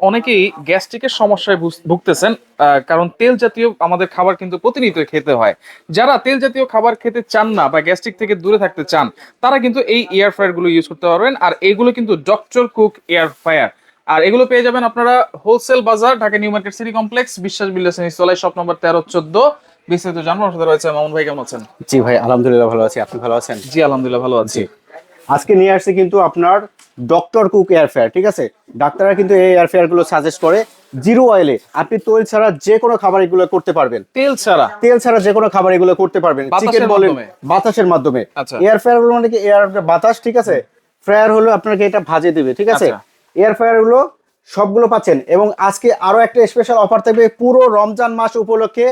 অনেকেই গ্যাস্ট্রিকের সমস্যায় ভুগতেছেন কারণ তেল জাতীয় আমাদের খাবার কিন্তু প্রতিনিয়ত খেতে হয়। যারা তেল জাতীয় খাবার খেতে চান না বা গ্যাস্ট্রিক থেকে দূরে থাকতে চান তারা কিন্তু এই এয়ার ফ্রায়ারগুলো ইউজ করতে পারবেন আর এগুলো কিন্তু ডক্টর কুক এয়ার ফ্রায়ার আর এগুলো পেয়ে যাবেন আপনারা হোলসেল বাজার Dhaka new market city complex Biswas builders ইনস্টলাই shop number তেরো চোদ্দ। বিস্তারিত জানব আমার সাথে রয়েছে মামুন ভাই কেমন আছেন? জি ভাই আলহামদুলিল্লাহ ভালো আছি। আপনি ভালো আছেন? জি আলহামদুলিল্লাহ ভালো আছি। আজকে নিয়ে আসছে কিন্তু আপনার ডক্টর কুক এয়ারফেয়ার ঠিক আছে? ডাক্তাররা কিন্তু এই এয়ার ফেয়ারগুলো সাজেস্ট করে জিরো অয়েলে আপনি তেল ছাড়া যে কোনো খাবার এগুলো করতে পারবেন। তেল ছাড়া? তেল ছাড়া যে কোনো খাবার এগুলো করতে পারবেন। চিকেন বলেন বাতাসের মাধ্যমে। এয়ারফেয়ার এয়ার ফ্রায়ারগুলো মানে কি এয়ার বাতাস ঠিক আছে? ফ্রায়ার হলো আপনাকে এটা ভাজে দিবে ঠিক আছে? এয়ারফেয়ার এয়ার ফ্রায়ারগুলো সবগুলো পাচ্ছেন। এবং আজকে আরও একটা স্পেশাল অফার থাকবে পুরো রমজান মাস উপলক্ষে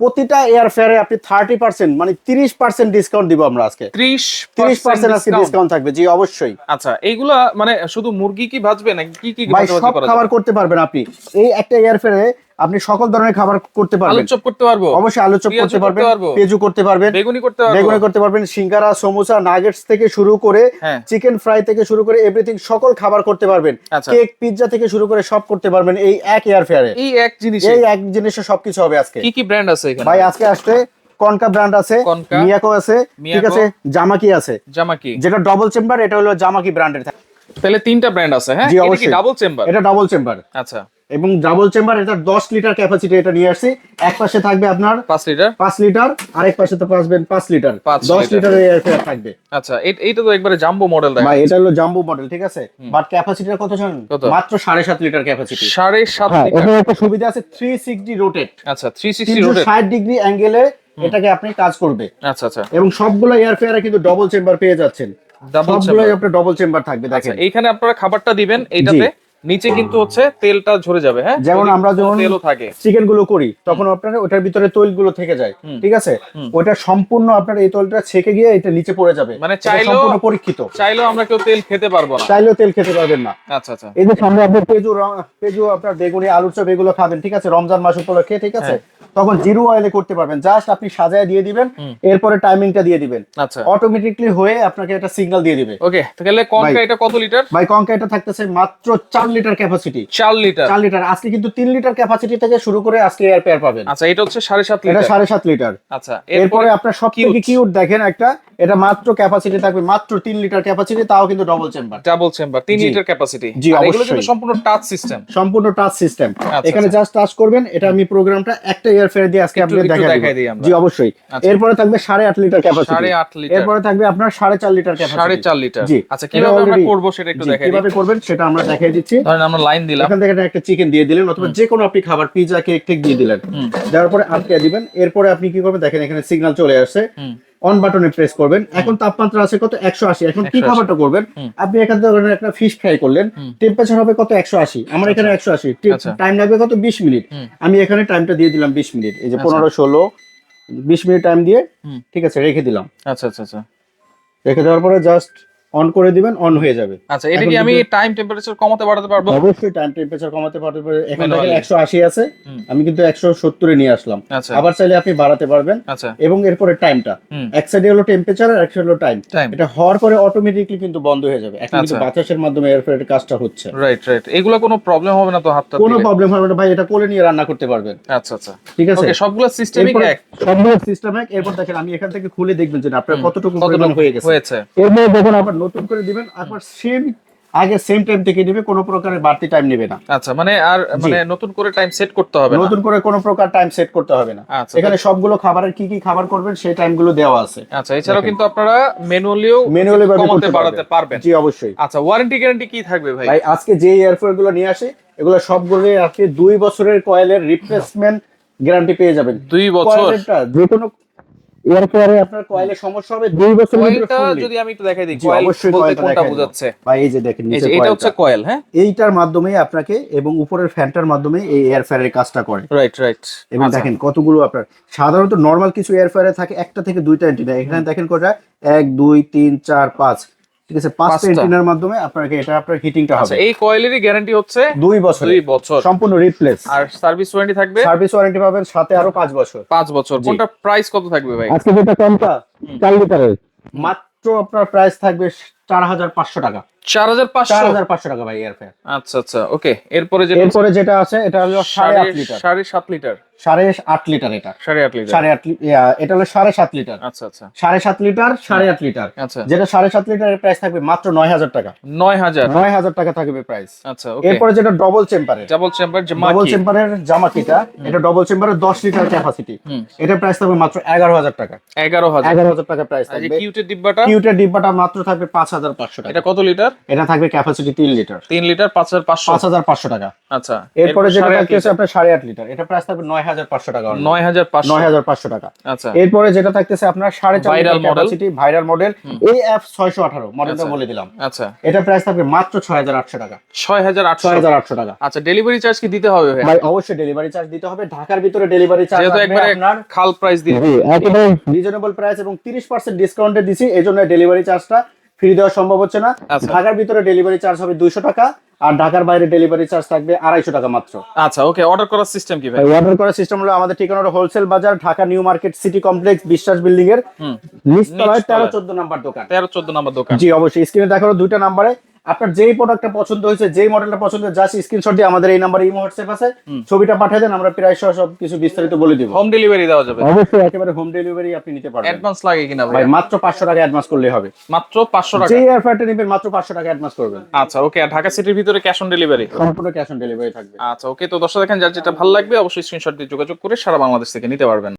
প্রতিটা এয়ার ফেয়ারে আপনি থার্টি পার্সেন্ট মানে তিরিশ পার্সেন্ট ডিসকাউন্ট দিব আমরা আজকে। ত্রিশ তিরিশ পার্সেন্ট আজকে ডিসকাউন্ট থাকবে জি অবশ্যই। আচ্ছা এইগুলা মানে শুধু মুরগি কি ভাজবে নাকি কি কি সব খাবার করতে পারবেন আপনি। এই একটা এয়ার ফেয়ারে আপনি সকল ধরনের খাবার করতে পারবেন। চপ করতে পারব। অবশ্যই আলু চপ করতে পারবেন পেঁয়াজু করতে পারবেন বেগুনি করতে পারব। বেগুনি করতে পারবেন সিঙ্গারা সমোসা নাগেটস থেকে শুরু করে হ্যাঁ। চিকেন ফ্রাই থেকে শুরু করে এভরিথিং সকল খাবার করতে পারবেন। আচ্ছা। কেক পিৎজা থেকে শুরু করে সব করতে পারবেন এই এক এয়ার ফেয়ারে এই এক জিনিস। এই এক জিনিসে সবকিছু হবে আজকে। কি কি ব্র্যান্ড আছে এখানে? ভাই আজকে আসতে কনকা ব্র্যান্ড আছে মিয়াকো আছে ঠিক আছে জামাকি আছে। জামা কি যেটা ডবল চেম্বার এটা হলো জামাকি ব্র্যান্ডের তাহলে তিনটা ব্র্যান্ড আছে হ্যাঁ? এটা কি। ডাবল চেম্বার এটা ডবল চেম্বার আচ্ছা। এবং ডাবল চেম্বার এটা দশ লিটার ক্যাপাসিটি এটা নিয়ে আসছি। এক পাশে থাকবে আপনার 5 লিটার পাঁচ লিটার আরেক পাশে তো পাঁচবেন পাঁচ লিটার পাঁচ দশ লিটার। থাকবে। আচ্ছা এ- এইটা তো একবারে জাম্বো মডেল দেখা ভাই এটা হলো জাম্বো মডেল ঠিক আছে? বাট ক্যাপাসিটিটা কত জানেন? মাত্র সাড়ে সাত লিটার ক্যাপাসিটি সাড়ে সাত হ্যাঁ লিটার এখানে একটা সুবিধা আছে থ্রি সিক্সটি রোটেট আচ্ছা থ্রি সিক্সটি রোডে ষাট ডিগ্রি অ্যাঙ্গেলে এটাকে আপনি কাজ করবে। আচ্ছা আচ্ছা। এবং সবগুলো এয়ার ফেয়ারে কিন্তু ডবল চেম্বার পেয়ে যাচ্ছেন। ডাবল সবগুলোই আপনার ডবল চেম্বার থাকবে আচ্ছা দেখেন। এইখানে আপনারা খাবারটা দিবেন এইটাতে। নিচে কিন্তু হচ্ছে তেলটা ঝরে যাবে হ্যাঁ? যেমন আমরা যখন তেলও থাকে। চিকেনগুলো করি তখন আপনার ওটার ভিতরে তৈলগুলো থেকে যায় ঠিক আছে? ওটা সম্পূর্ণ আপনার এই তৈলটা ছেকে গিয়ে এটা নিচে পড়ে যাবে। মানে চাইলেও- সম্পূর্ণ পরীক্ষিত। চাইলেও আমরা কেউ তেল খেতে পারব না। চাইলেও তেল খেতে পারবেন না। আচ্ছা আচ্ছা। এই যে সামনে আপনি পেজু পেজু আপনার বেগুনি আলুর চপ এগুলো খাবেন ঠিক আছে? রমজান মাস উপলক্ষে ঠিক আছে? তখন জিরো অয়েলে করতে পারবেন। জাস্ট আপনি সাজায় দিয়ে দিবেন এরপরে টাইমিংটা দিয়ে দিবেন। আচ্ছা। অটোমেটিকলি হয়ে আপনাকে একটা সিগন্যাল দিয়ে দিবে। ওকে তাহলে কনকা এটা কত লিটার ভাই কনকা এটা থাকতেছে মাত্র 4 লিটার ক্যাপাসিটি 4 লিটার 4 লিটার আজকে কিন্তু 3 লিটার ক্যাপাসিটি থেকে শুরু করে আজকে এয়ার পেয়ার পাবেন। আচ্ছা এটা হচ্ছে 7.5 লিটার এটা লিটার সাড়ে সাত লিটার আচ্ছা এরপরে আপনার সব থেকে কিউট দেখেন একটা এটা মাত্র ক্যাপাসিটি থাকবে মাত্র তিন লিটার ক্যাপাসিটি তাও কিন্তু ডবল চেম্বার ডাবল চেম্বার তিন লিটার ক্যাপাসিটি জি, এগুলো কিন্তু অবশ্যই। সম্পূর্ণ টাচ সিস্টেম সম্পূর্ণ টাচ সিস্টেম আচ্ছা, এখানে আচ্ছা। জাস্ট টাচ করবেন এটা আমি প্রোগ্রামটা একটা ইয়ার ফেয়ার দিয়ে আজকে আপনাদের দেখাই দিই। জি অবশ্যই। আচ্ছা। এরপরে থাকবে সাড়ে আট লিটার ক্যাপাসিটি সাড়ে আট লিটার এরপরে থাকবে আপনার সাড়ে চার লিটার ক্যাপাসিটি সাড়ে চার লিটার জি। আচ্ছা কীভাবে আমরা করব সেটা একটু দেখাই দিই। কীভাবে করবেন সেটা আমরা দেখাই দিচ্ছি। ধরেন আমরা লাইন দিলাম। এখান থেকে একটা চিকেন দিয়ে দিলেন অথবা যে কোনো আপনি খাবার পিজা কেক টেক দিয়ে দিলেন। দেওয়ার পরে আটকে দিবেন। এরপরে আপনি কি করবেন? দেখেন এখানে সিগন্যাল চলে আসছে। অন বাটনে প্রেস করবেন। এখন তাপমাত্রা আছে কত? একশো আশি। এখন কি খাবারটা করবেন? আপনি এখান থেকে একটা ফিশ ফ্রাই করলেন। টেম্পারেচার হবে কত? একশো আশি। আমার এখানে একশো আশি। আচ্ছা। টাইম লাগবে কত? বিশ মিনিট। আমি এখানে টাইমটা দিয়ে দিলাম বিশ মিনিট। এই যে আচ্ছা। পনেরো ষোলো বিশ মিনিট টাইম দিয়ে ঠিক আছে রেখে দিলাম। আচ্ছা আচ্ছা আচ্ছা। রেখে দেওয়ার পরে জাস্ট অন করে দিবেন অন হয়ে যাবে। আচ্ছা এটা কি আমি টাইম টেম্পারেচার কমাতে বাড়াতে পারব? অবশ্যই টাইম টেম্পারেচার কমাতে পারতে পারে এখন। দেখেন একশো আশি আছে আমি কিন্তু একশো সত্তরে নিয়ে আসলাম। আচ্ছা। আবার চাইলে আপনি বাড়াতে পারবেন। আচ্ছা। এবং এরপরে টাইমটা এক সাইডে হলো টেম্পারেচার আর এক সাইডে হলো টাইম এটা হওয়ার পরে অটোমেটিকলি কিন্তু বন্ধ হয়ে যাবে। এখন কিন্তু আচ্ছা। বাতাসের মাধ্যমে এয়ার ফ্রায়ারের কাজটা হচ্ছে। রাইট রাইট এগুলো কোনো প্রবলেম হবে না তো হাতটা কোনো প্রবলেম হবে না। ভাই এটা কোলে নিয়ে রান্না করতে পারবেন। আচ্ছা আচ্ছা। ঠিক আছে? ওকে সবগুলো এরপরে এক। সবগুলো সিস্টেম এক। এরপর দেখেন আমি এখান থেকে খুলে দেখবেন যে আপনার কতটুকু পরিমাণ হয়ে গেছে। হয়েছে? এরপরে যখন আবার নতুন করে দিবেন আবার সেম আগে সেম টাইম থেকে দিবে কোনো প্রকারের বাড়তি টাইম নেবে না। আচ্ছা মানে আর মানে নতুন করে টাইম সেট করতে হবে না। নতুন করে কোনো প্রকার টাইম সেট করতে হবে না। আচ্ছা এখানে সবগুলো খাবারের কি কি খাবার করবেন সেই টাইমগুলো দেওয়া আছে। আচ্ছা এছাড়াও কিন্তু আপনারা ম্যানুয়ালিও ম্যানুয়ালি ভাবে করতে বাড়াতে পারবেন। জি অবশ্যই। আচ্ছা ওয়ারেন্টি গ্যারান্টি কি থাকবে ভাই? ভাই আজকে যে এয়ারফোনগুলো নিয়ে আসে এগুলো সবগুলো আজকে দুই বছরের কয়েলের রিপ্লেসমেন্ট গ্যারান্টি পেয়ে যাবেন। দুই বছর? যে কোনো আপনার কয়েলে সমস্যা হবে দুই বছর কয়েলটা যদি আমি একটু দেখাই দিই কয়েল বলতে কোনটা বোঝাচ্ছে? ভাই এই যে দেখেন নিচে এটা হচ্ছে কয়েল হ্যাঁ? এইটার মাধ্যমেই আপনাকে এবং উপরের ফ্যানটার মাধ্যমে এই এয়ার এয়ারফেয়ারের কাজটা করে। রাইট রাইট এবং দেখেন কতগুলো আপনার সাধারণত নর্মাল কিছু এয়ার এয়ারফেয়ারে থাকে একটা থেকে দুইটা অ্যান্টিনা এখানে দেখেন কোটা? এক দুই তিন চার পাঁচ। ঠিক আছে পাঁচটা। অ্যান্টিনার মাধ্যমে আপনাকে এটা আপনার হিটিংটা আচ্ছা হবে। এই কয়েলেরই গ্যারান্টি হচ্ছে দুই বছর দুই বছর। সম্পূর্ণ রিপ্লেস আর সার্ভিস ওয়ারেন্টি থাকবে? সার্ভিস ওয়ারেন্টি পাবেন সাথে আরও পাঁচ বছর। পাঁচ বছর। কোনটা প্রাইস কত থাকবে ভাই? আজকে যেটা কমটা চার লিটারের। মাত্র আপনার প্রাইস থাকবে চার হাজার পাঁচশো টাকা। পাঁচশো? পাঁচশো টাকা ভাই এয়ার আচ্ছা আচ্ছা ওকে এরপরে যেটা এরপরে যেটা আছে এটা হলো লিটার। এটা। লিটার। হলো লিটার। আচ্ছা আচ্ছা। Litre litre. আচ্ছা। যেটা লিটারের প্রাইস থাকবে মাত্র টাকা। থাকবে প্রাইস আচ্ছা ওকে এরপরে যেটা ডবল চেম্বারের ডাবল চেম্বার যে ডবল চেম্বারের জামাকিটা এটা ডবল চেম্বারের দশ লিটার ক্যাপাসিটি হুম। এটার প্রাইস থাকবে মাত্র এগারো হাজার টাকা। হাজার। টাকা প্রাইস আর থাকবে। কিউটের ডিব্বাটা? কিউটের ডিব্বাটা মাত্র থাকবে পাঁচ হাজার পাঁচশো টাকা। এটা কত লিটার? এটা থাকবে ক্যাপাসিটি তিন লিটার তিন লিটার পাঁচ হাজার পাঁচশো? পাঁচ হাজার পাঁচশো টাকা। আচ্ছা এরপরে যেটা থাকতেছে। আপনার সাড়ে আট লিটার এটা প্রাইস থাকবে নয় হাজার পাঁচশো টাকা only। নয় হাজার পাঁচশো। নয় হাজার পাঁচশো টাকা। আচ্ছা। এরপরে যেটা থাকতেছে আপনার সাড়ে চার Viral model। Capacity viral model এই এফ ছয়শো আঠারো মডেলটা। বলে দিলাম। আচ্ছা। এটা প্রাইস থাকবে মাত্র ছয় হাজার আটশো টাকা। ছয় হাজার আটশো। ছয় হাজার আটশো টাকা। আচ্ছা ডেলিভারি চার্জ কি দিতে হবে ভাই অবশ্যই ডেলিভারি চার্জ দিতে হবে। ঢাকার ভিতরে ডেলিভারি চার্জ আপনার খাল প্রাইস দিয়ে। একেবারে রিজনেবল প্রাইস এবং তিরিশ পার্সেন্ট ডিসকাউন্টে দিছি এই জন্য ডেলিভারি চার্জটা ফ্রি দেওয়া সম্ভব হচ্ছে না। আচ্ছা। ঢাকার ভিতরে ডেলিভারি চার্জ হবে দুইশো টাকা আর ঢাকার বাইরে ডেলিভারি চার্জ থাকবে আড়াইশো টাকা মাত্র। আচ্ছা ওকে অর্ডার করার সিস্টেম কি ভাই? অর্ডার করার সিস্টেম হলো আমাদের ঠিকানাটা হলো হোলসেল বাজার Dhaka new market city complex Biswas building এর নিচতলায় তেরো চোদ্দ নাম্বার দোকান। তেরো চোদ্দ নাম্বার দোকান। জি অবশ্যই। স্ক্রিনে দেখানো দুইটা নাম্বারে আপনার যেই প্রোডাক্টটা পছন্দ হয়েছে যেই মডেলটা পছন্দ জাস্ট স্ক্রিনশট দিয়ে আমাদের এই নাম্বারে ইমো হোয়াটসঅ্যাপ আছে। ছবিটা পাঠিয়ে দেন আমরা প্রায় সব কিছু বিস্তারিত বলে দিব। হোম ডেলিভারি দেওয়া যাবে। অবশ্যই একেবারে হোম ডেলিভারি আপনি নিতে পারবেন। অ্যাডভান্স লাগে কিনা ভাই মাত্র পাঁচশো টাকা অ্যাডভান্স করলেই হবে। মাত্র পাঁচশো টাকা। যে এয়ারফেয়ারটা নেবেন মাত্র পাঁচশো টাকা অ্যাডভান্স করবেন। আচ্ছা ওকে ঢাকা সিটির ভিতরে ক্যাশ অন ডেলিভারি সম্পূর্ণ ক্যাশ অন ডেলিভারি থাকবে। আচ্ছা ওকে তো দর্শক দেখেন যার যেটা ভালো লাগবে অবশ্যই স্ক্রিনশট দিয়ে যোগাযোগ করে সারা বাংলাদেশ থেকে নিতে পারবেন।